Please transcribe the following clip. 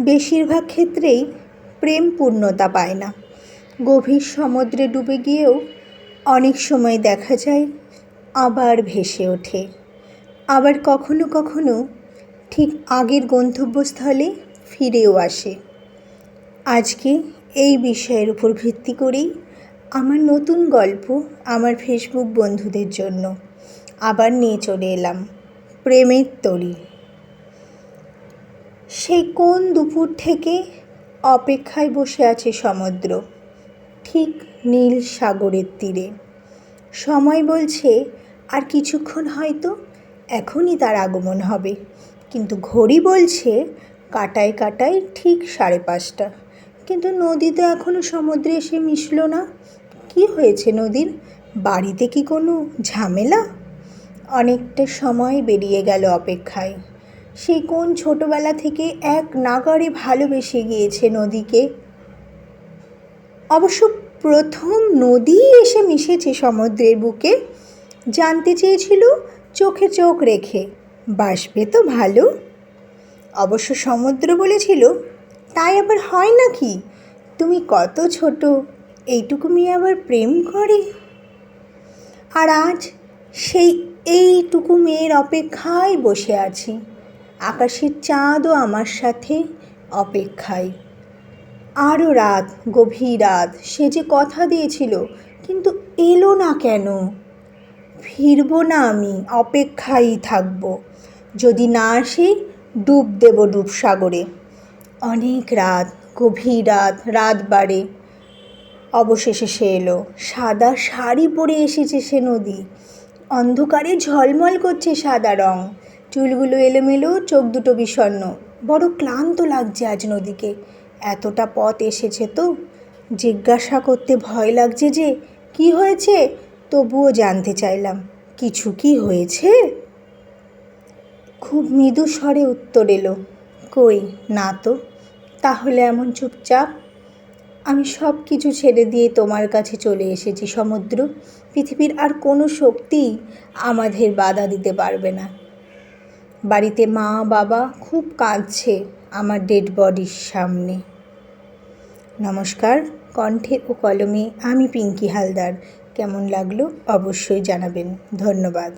বেশিরভাগ ক্ষেত্রেই প্রেম পূর্ণতা পায় না। গভীর সমুদ্রে ডুবে গিয়েও অনেক সময় দেখা যায়, আবার ভেসে ওঠে। আবার কখনো কখনো ঠিক আগের গন্তব্যস্থলে ফিরেও আসে। আজকে এই বিষয়ের উপর ভিত্তি করেই আমার নতুন গল্প আমার ফেসবুক বন্ধুদের জন্য আবার নিয়ে চলে এলাম। প্রেমের তরী। সেই কোন দুপুর থেকে অপেক্ষায় বসে আছে সমুদ্র? ঠিক নীল সাগরের তীরে। সময় বলছে, আর কিছুক্ষণ হয়তো এখনই তার আগমন হবে। কিন্তু ঘড়ি বলছে, কাটায় কাটায় ঠিক সাড়ে পাঁচটা। কিন্তু নদী তো এখনও সমুদ্রে এসে মিশলো না। কি হয়েছে নদীর? বাড়িতে কি কোনো ঝামেলা? অনেকটা সময় বেরিয়ে গেল অপেক্ষায়। সেই কোন ছোটবেলা থেকে এক নাগারে ভালোবেসে গিয়েছে নদীকে? অবশ্য প্রথম নদী এসে মিশেছে সমুদ্রের বুকে। জানতে চেয়েছিল, চোখে চোখ রেখে। বাসবে তো ভালো। অবশ্য সমুদ্র বলেছিল, তাই আবার হয় নাকি? তুমি কত ছোট, এইটুকু মেয়ে আবার প্রেম করে? আর আজ সেই এইটুকু মেয়ের অপেক্ষায় বসে আছি। আকাশের চাঁদও আমার সাথে অপেক্ষায়। আরও রাত, গভীর রাত, সে যে কথা দিয়েছিল, কিন্তু এলো না কেন? ফিরবো না আমি অপেক্ষায়ই থাকব। যদি না আসে, ডুব দেব ডুবসাগরে। অনেক রাত, গভীর রাত রাত বাড়ে। অবশেষে সে এলো। সাদা শাড়ি পরে এসেছে সে নদী। অন্ধকারে ঝলমল করছে সাদা রং। চুলগুলো এলোমেলো, চোখ দুটো বিষণ্ণ। বড় ক্লান্ত লাগছে আজ নদীকে। এতটা পথ এসেছে তো। জিজ্ঞাসা করতে ভয় লাগছে যে, কি হয়েছে? তবুও জানতে চাইলাম, কিছু কি হয়েছে? খুব মৃদু স্বরে উত্তর এলো, কই, না তো। তাহলে এমন চুপচাপ। আমি সব কিছু ছেড়ে দিয়ে তোমার কাছে চলে এসেছি সমুদ্র। পৃথিবীর আর কোনো শক্তি আমাদের বাধা দিতে পারবে না। বাড়িতে মা, বাবা খুব কাঁদছে আমার ডেড বডির সামনে। নমস্কার, কণ্ঠে ও কলমে আমি পিঙ্কি হালদার। কেমন লাগল? অবশ্যই জানাবেন। ধন্যবাদ।